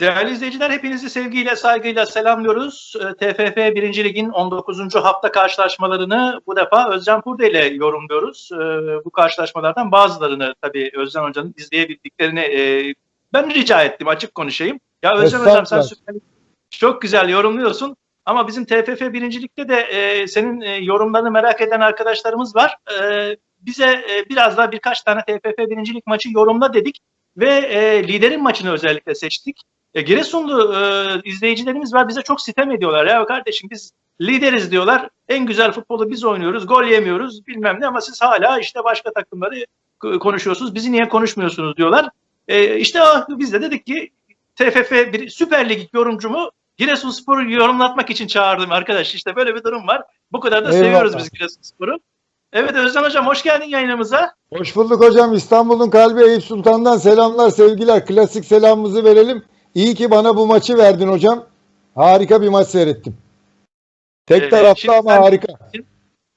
Değerli izleyiciler hepinizi sevgiyle saygıyla selamlıyoruz. Ee, TFF 1. Lig'in 19. hafta karşılaşmalarını bu defa Özcan Purde ile yorumluyoruz. Ee, Bu karşılaşmalardan bazılarını tabii Özcan Hoca'nın izleyebildiklerini e, ben rica ettim açık konuşayım. Ya Özcan Hocam sen. Süper çok güzel yorumluyorsun ama bizim TFF 1. Lig'de de e, senin e, yorumlarını merak eden arkadaşlarımız var. E, bize e, biraz daha birkaç tane TFF 1. Lig maçı yorumla dedik ve e, liderin maçını özellikle seçtik. E, Giresunlu e, izleyicilerimiz var bize çok sitem ediyorlar. Ya kardeşim biz lideriz diyorlar. En güzel futbolu biz oynuyoruz. Gol yemiyoruz bilmem ne ama siz hala işte başka takımları konuşuyorsunuz. Bizi niye konuşmuyorsunuz diyorlar. E, işte ah, biz de dedik ki TFF bir Süper Lig yorumcumu Giresunspor'u yorumlatmak için çağırdım arkadaş. İşte böyle bir durum var. Bu kadar da Eyvallah. seviyoruz biz Giresunspor'u. Evet Özcan Hocam hoş geldin yayınımıza. Hoş bulduk hocam. İstanbul'un kalbi Eyüp Sultan'dan selamlar, sevgiler. Klasik selamımızı verelim. İyi ki bana bu maçı verdin hocam. Harika bir maç seyrettim. Tek Evet, şimdi ama ben- harika.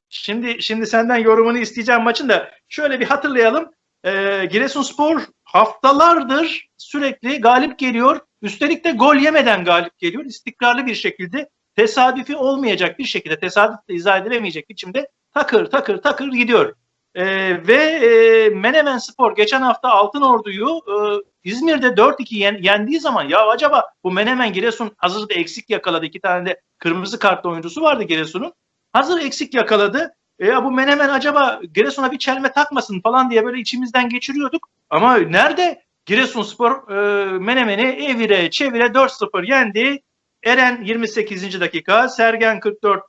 Şimdi şimdi senden yorumunu isteyeceğim maçın da şöyle bir hatırlayalım. Ee, Giresunspor haftalardır sürekli galip geliyor. Üstelik de gol yemeden galip geliyor. İstikrarlı bir şekilde tesadüfi olmayacak bir şekilde tesadüfle izah edilemeyecek biçimde takır takır takır gidiyor. Ee, ve e, Menemen Spor geçen hafta Altın Ordu'yu e, İzmir'de 4-2 yen- yendiği zaman ya acaba bu Menemen Giresun hazırda eksik yakaladı. iki tane de kırmızı kartlı oyuncusu vardı Giresun'un. Hazır eksik yakaladı. E ya bu Menemen acaba Giresun'a bir çelme takmasın falan diye böyle içimizden geçiriyorduk. Ama nerede? Giresunspor e, Menemen'i evire çevire 4-0 yendi. Eren 28. dakika, Sergen 44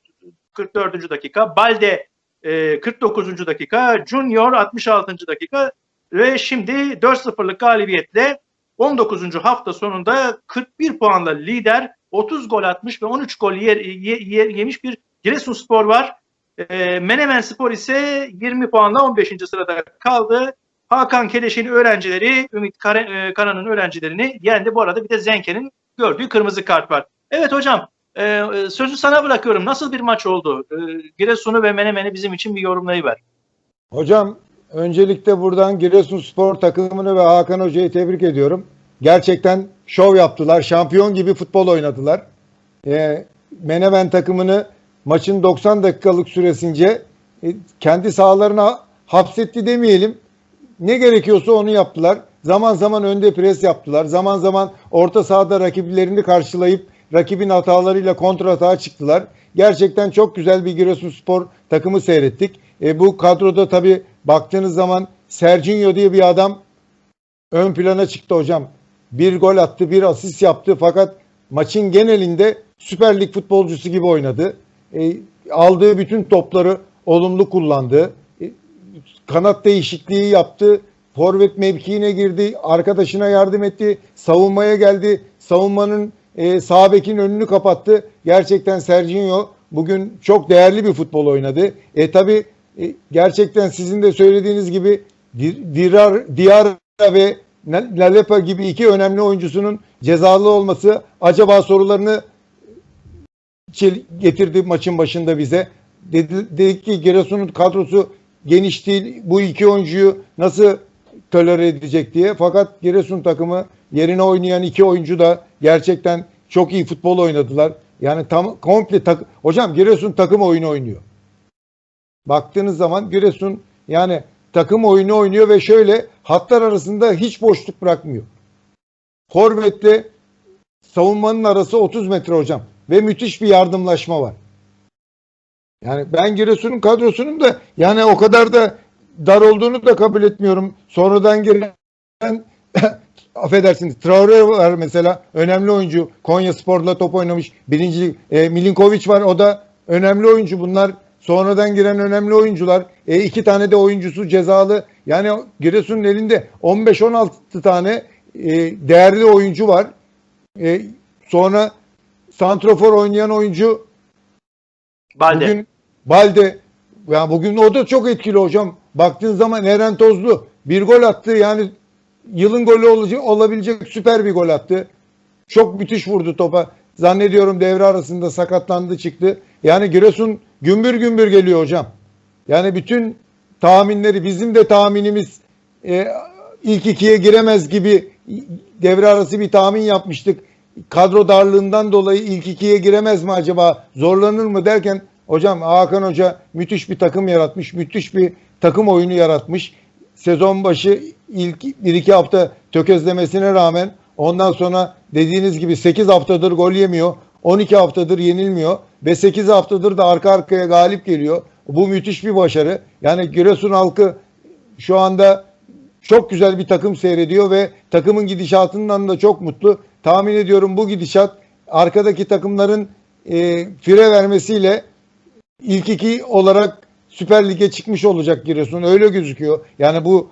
44. dakika, Balde e, 49. dakika, Junior 66. dakika ve şimdi 4-0'lık galibiyetle 19. hafta sonunda 41 puanla lider 30 gol atmış ve 13 gol yer, ye- ye- yemiş bir Giresunspor var. E, Menemen Spor ise 20 puanla 15. sırada kaldı. Hakan Keleş'in öğrencileri, Ümit Kara- e, Kara'nın öğrencilerini yendi. Bu arada bir de Zenke'nin gördüğü kırmızı kart var. Evet hocam, e, e, sözü sana bırakıyorum. Nasıl bir maç oldu? E, Giresun'u ve Menemen'i bizim için bir yorumlayıver. Hocam öncelikle buradan Giresunspor takımını ve Hakan Hoca'yı tebrik ediyorum. Gerçekten şov yaptılar. Şampiyon gibi futbol oynadılar. Ee, Menemen takımını maçın 90 dakikalık süresince e, kendi sahalarına hapsetti demeyelim. Ne gerekiyorsa onu yaptılar. Zaman zaman önde pres yaptılar. Zaman zaman orta sahada rakiplerini karşılayıp rakibin hatalarıyla kontra atağa çıktılar. Gerçekten çok güzel bir Giresunspor takımı seyrettik. E, bu kadroda tabii baktığınız zaman Serginho diye bir adam ön plana çıktı hocam. Bir gol attı, bir asist yaptı fakat maçın genelinde Süper Lig futbolcusu gibi oynadı. E, aldığı bütün topları olumlu kullandı. E, kanat değişikliği yaptı. Forvet mevkiine girdi. Arkadaşına yardım etti. Savunmaya geldi. Savunmanın e, sağ önünü kapattı. Gerçekten Serginho bugün çok değerli bir futbol oynadı. E tabi gerçekten sizin de söylediğiniz gibi Dir- Dirar, Diarra ve Lalepa gibi iki önemli oyuncusunun cezalı olması acaba sorularını getirdi maçın başında bize. Dedi, dedik ki Giresun'un kadrosu geniş değil. Bu iki oyuncuyu nasıl tolere edecek diye. Fakat Giresun takımı yerine oynayan iki oyuncu da gerçekten çok iyi futbol oynadılar. Yani tam komple tak hocam Giresun takım oyunu oynuyor. Baktığınız zaman Giresun yani takım oyunu oynuyor ve şöyle hatlar arasında hiç boşluk bırakmıyor. Forvet'le savunmanın arası 30 metre hocam ve müthiş bir yardımlaşma var. Yani ben Giresun'un kadrosunun da yani o kadar da dar olduğunu da kabul etmiyorum. Sonradan giren affedersiniz Traore var mesela önemli oyuncu. Konya Spor'la top oynamış. Birinci e, Milinkovic var o da önemli oyuncu bunlar. Sonradan giren önemli oyuncular. E, iki tane de oyuncusu cezalı. Yani Giresun'un elinde 15-16 tane e, değerli oyuncu var. E, sonra santrofor oynayan oyuncu Balde. Bugün Balde ya bugün o da çok etkili hocam. Baktığın zaman Eren Tozlu bir gol attı. Yani yılın golü olacak, olabilecek süper bir gol attı. Çok müthiş vurdu topa. Zannediyorum devre arasında sakatlandı çıktı. Yani Giresun gümbür gümbür geliyor hocam. Yani bütün tahminleri bizim de tahminimiz e, ilk ikiye giremez gibi devre arası bir tahmin yapmıştık. Kadro darlığından dolayı ilk ikiye giremez mi acaba? Zorlanır mı derken hocam Hakan Hoca müthiş bir takım yaratmış. Müthiş bir takım oyunu yaratmış. Sezon başı ilk 1-2 hafta tökezlemesine rağmen ondan sonra dediğiniz gibi 8 haftadır gol yemiyor. 12 haftadır yenilmiyor ve 8 haftadır da arka arkaya galip geliyor. Bu müthiş bir başarı. Yani Giresun halkı şu anda çok güzel bir takım seyrediyor ve takımın gidişatından da çok mutlu. Tahmin ediyorum bu gidişat arkadaki takımların e, fire vermesiyle ilk iki olarak Süper Lig'e çıkmış olacak Giresun. Öyle gözüküyor. Yani bu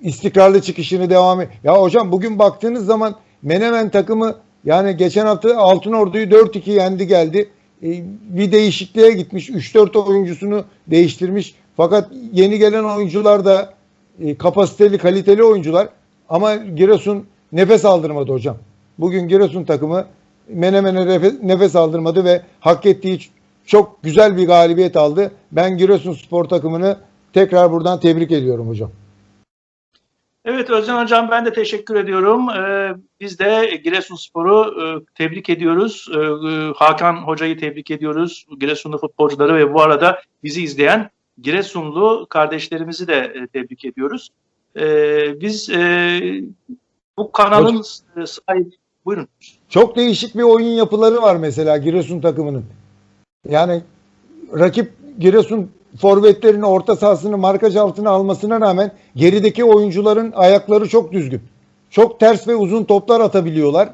istikrarlı çıkışını devam et. Ya hocam bugün baktığınız zaman Menemen takımı yani geçen hafta Altınordu'yu 4-2 yendi geldi. E, bir değişikliğe gitmiş. 3-4 oyuncusunu değiştirmiş. Fakat yeni gelen oyuncular da e, kapasiteli, kaliteli oyuncular. Ama Giresun nefes aldırmadı hocam. Bugün Giresun takımı Menemen'e nefes, aldırmadı ve hak ettiği çok güzel bir galibiyet aldı. Ben Giresun spor takımını tekrar buradan tebrik ediyorum hocam. Evet Özcan Hocam ben de teşekkür ediyorum. Ee, biz de Giresunspor'u e, tebrik ediyoruz. Ee, e, Hakan Hoca'yı tebrik ediyoruz. Giresunlu futbolcuları ve bu arada bizi izleyen Giresunlu kardeşlerimizi de e, tebrik ediyoruz. Ee, biz e, bu kanalın e, sahibi... Buyurun. Çok değişik bir oyun yapıları var mesela Giresun takımının. Yani rakip Giresun forvetlerin orta sahasını markaj altına almasına rağmen gerideki oyuncuların ayakları çok düzgün. Çok ters ve uzun toplar atabiliyorlar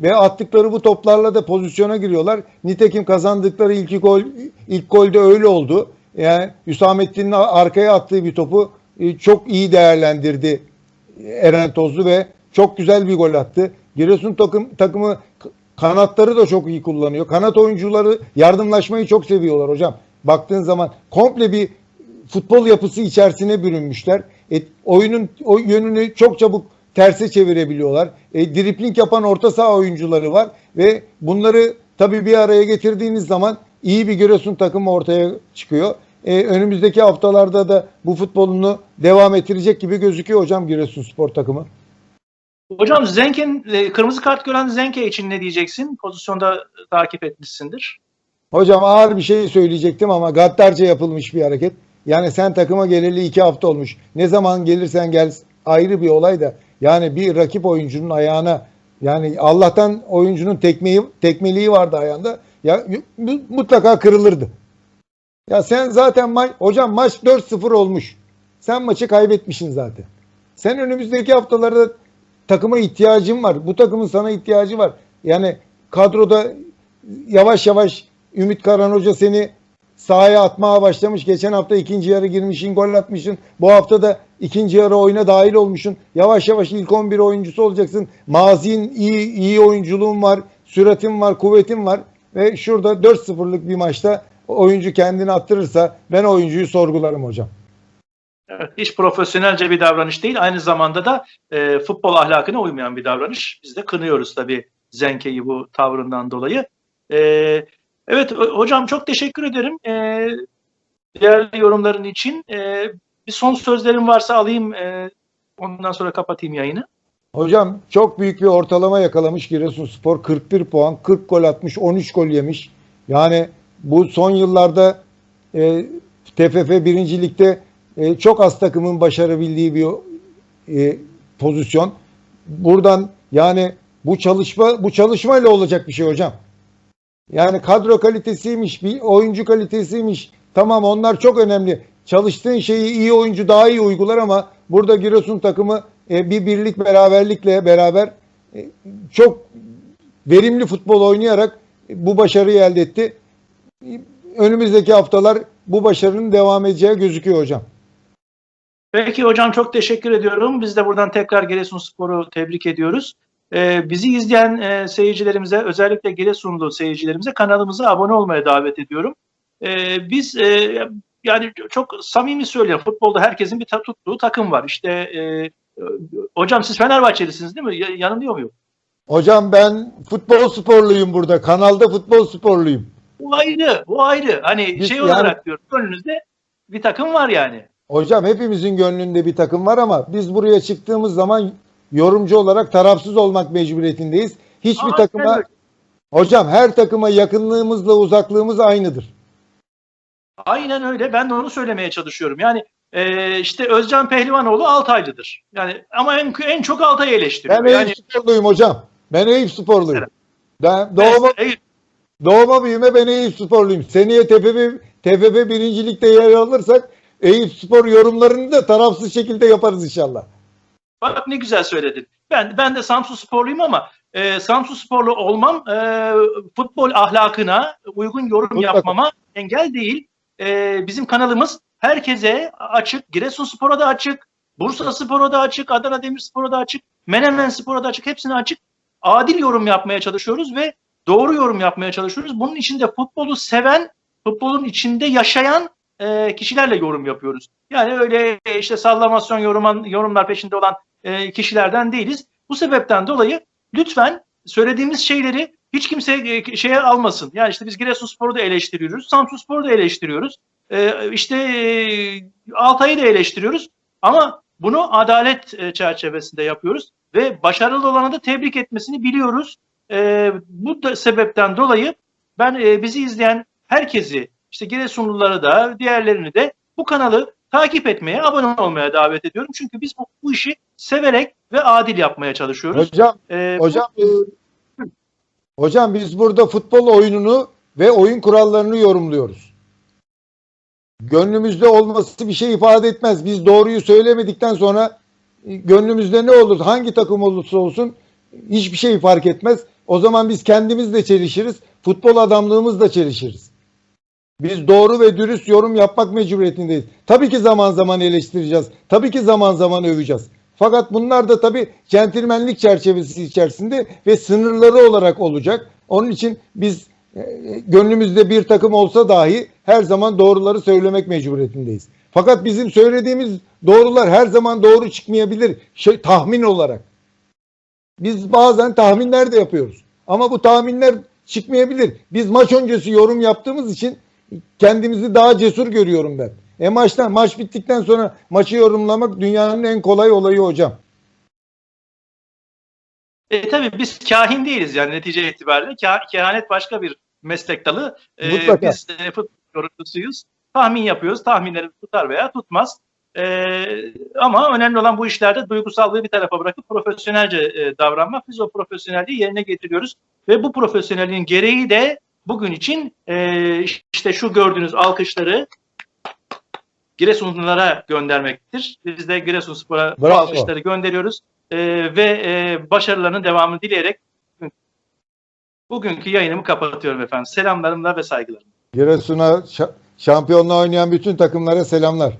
ve attıkları bu toplarla da pozisyona giriyorlar. Nitekim kazandıkları ilk gol ilk golde öyle oldu. Yani Hüsamettin'in arkaya attığı bir topu e, çok iyi değerlendirdi Eren Tozlu ve çok güzel bir gol attı. Giresun takım takımı kanatları da çok iyi kullanıyor. Kanat oyuncuları yardımlaşmayı çok seviyorlar hocam. Baktığın zaman komple bir futbol yapısı içerisine bürünmüşler. E, oyunun o yönünü çok çabuk terse çevirebiliyorlar. E, dripling yapan orta saha oyuncuları var ve bunları tabii bir araya getirdiğiniz zaman iyi bir Giresun takımı ortaya çıkıyor. E, önümüzdeki haftalarda da bu futbolunu devam ettirecek gibi gözüküyor hocam Giresun spor takımı. Hocam Zenke'nin e, kırmızı kart gören Zenke için ne diyeceksin? Pozisyonda takip etmişsindir. Hocam ağır bir şey söyleyecektim ama gaddarca yapılmış bir hareket. Yani sen takıma geleli iki hafta olmuş. Ne zaman gelirsen gel ayrı bir olay da. Yani bir rakip oyuncunun ayağına yani Allah'tan oyuncunun tekmeyi, tekmeliği vardı ayağında. Ya mu- mutlaka kırılırdı. Ya sen zaten maç, hocam maç 4-0 olmuş. Sen maçı kaybetmişsin zaten. Sen önümüzdeki haftalarda takıma ihtiyacın var. Bu takımın sana ihtiyacı var. Yani kadroda yavaş yavaş Ümit Karan Hoca seni sahaya atmaya başlamış. Geçen hafta ikinci yarı girmişsin, gol atmışsın. Bu hafta da ikinci yarı oyuna dahil olmuşsun. Yavaş yavaş ilk 11 oyuncusu olacaksın. Mazin iyi iyi oyunculuğun var, süratin var, kuvvetin var ve şurada 4-0'lık bir maçta oyuncu kendini attırırsa ben oyuncuyu sorgularım hocam. Evet, hiç profesyonelce bir davranış değil. Aynı zamanda da e, futbol ahlakına uymayan bir davranış. Biz de kınıyoruz tabii Zenke'yi bu tavrından dolayı. E, evet ho- hocam çok teşekkür ederim. E, değerli yorumların için. E, bir son sözlerim varsa alayım. E, ondan sonra kapatayım yayını. Hocam çok büyük bir ortalama yakalamış Giresunspor. 41 puan, 40 gol atmış, 13 gol yemiş. Yani bu son yıllarda e, TFF birincilikte e, çok az takımın başarabildiği bir e, pozisyon. Buradan yani bu çalışma bu çalışmayla olacak bir şey hocam. Yani kadro kalitesiymiş, bir oyuncu kalitesiymiş. Tamam onlar çok önemli. Çalıştığın şeyi iyi oyuncu daha iyi uygular ama burada Giresun takımı e, bir birlik beraberlikle beraber çok verimli futbol oynayarak bu başarıyı elde etti. Önümüzdeki haftalar bu başarının devam edeceği gözüküyor hocam. Peki hocam çok teşekkür ediyorum. Biz de buradan tekrar Giresunspor'u tebrik ediyoruz. Ee, bizi izleyen e, seyircilerimize, özellikle Giresunlu seyircilerimize kanalımıza abone olmaya davet ediyorum. Ee, biz e, yani çok samimi söylüyorum. Futbolda herkesin bir ta- tuttuğu takım var. İşte e, hocam siz Fenerbahçelisiniz değil mi? Ya- yanılıyor muyum? Hocam ben futbol sporluyum burada. Kanalda futbol sporluyum. Bu ayrı, bu ayrı. Hani Biz şey yani- olarak diyorum. Önünüzde bir takım var yani. Hocam hepimizin gönlünde bir takım var ama biz buraya çıktığımız zaman yorumcu olarak tarafsız olmak mecburiyetindeyiz. Hiçbir Aynen takıma öyle. hocam her takıma yakınlığımızla uzaklığımız aynıdır. Aynen öyle. Ben de onu söylemeye çalışıyorum. Yani e, işte Özcan Pehlivanoğlu Altaylıdır. Yani ama en, en çok Altay'ı eleştiriyor. Ben yani Eyüp sporluyum hocam. Ben Eyüp sporluyum. Mesela. Ben doğma, ben- doğma büyüme ben Eyüp sporluyum. Seneye TFF, TFF birincilikte yer alırsak Eyüp spor yorumlarını da tarafsız şekilde yaparız inşallah. Bak ne güzel söyledin. Ben ben de Samsun Sporluyum ama e, Samsun Sporlu olmam e, futbol ahlakına uygun yorum Mutlaka. yapmama engel değil. E, bizim kanalımız herkese açık. Giresunspor'a da açık. Bursa Spor'a da açık. Adana Demirspor'a da açık. Menemen Spor'a da açık. Hepsine açık. Adil yorum yapmaya çalışıyoruz ve doğru yorum yapmaya çalışıyoruz. Bunun içinde futbolu seven, futbolun içinde yaşayan e, kişilerle yorum yapıyoruz. Yani öyle işte sallamasyon yoruman, yorumlar peşinde olan e, kişilerden değiliz. Bu sebepten dolayı lütfen söylediğimiz şeyleri hiç kimse e, şeye almasın. Yani işte biz Giresunspor'u da eleştiriyoruz, Samsunspor'u da eleştiriyoruz. E, işte e, Altay'ı da eleştiriyoruz. Ama bunu adalet e, çerçevesinde yapıyoruz ve başarılı olanı da tebrik etmesini biliyoruz. E, bu da sebepten dolayı ben e, bizi izleyen herkesi, işte Giresunluları da, diğerlerini de bu kanalı takip etmeye, abone olmaya davet ediyorum. Çünkü biz bu, bu işi severek ve adil yapmaya çalışıyoruz. Hocam Ee, Hocam biz, hocam biz burada futbol oyununu ve oyun kurallarını yorumluyoruz. Gönlümüzde olması bir şey ifade etmez. Biz doğruyu söylemedikten sonra e, gönlümüzde ne olur, hangi takım olursa olsun hiçbir şey fark etmez. O zaman biz kendimizle çelişiriz, futbol adamlığımızla çelişiriz. Biz doğru ve dürüst yorum yapmak mecburiyetindeyiz. Tabii ki zaman zaman eleştireceğiz. Tabii ki zaman zaman öveceğiz. Fakat bunlar da tabii centilmenlik çerçevesi içerisinde ve sınırları olarak olacak. Onun için biz e, gönlümüzde bir takım olsa dahi her zaman doğruları söylemek mecburiyetindeyiz. Fakat bizim söylediğimiz doğrular her zaman doğru çıkmayabilir. Şey, tahmin olarak. Biz bazen tahminler de yapıyoruz. Ama bu tahminler çıkmayabilir. Biz maç öncesi yorum yaptığımız için kendimizi daha cesur görüyorum ben. E maçtan maç bittikten sonra maçı yorumlamak dünyanın en kolay olayı hocam. E, tabii biz kahin değiliz yani netice itibariyle. Ka- kehanet başka bir meslek dalı. E, Mutlaka. biz e, futbol yorumcusuyuz. Tahmin yapıyoruz. Tahminleri tutar veya tutmaz. E, ama önemli olan bu işlerde duygusallığı bir tarafa bırakıp profesyonelce e, davranmak. Biz o profesyonelliği yerine getiriyoruz. Ve bu profesyonelliğin gereği de bugün için e, işte şu gördüğünüz alkışları Giresunlulara göndermektir. Biz de Giresunspor'a bu alkışları gönderiyoruz. E, ve e, başarılarının devamını dileyerek bugünkü yayınımı kapatıyorum efendim. Selamlarımla ve saygılarımla. Giresun'a şa- şampiyonluğa oynayan bütün takımlara selamlar.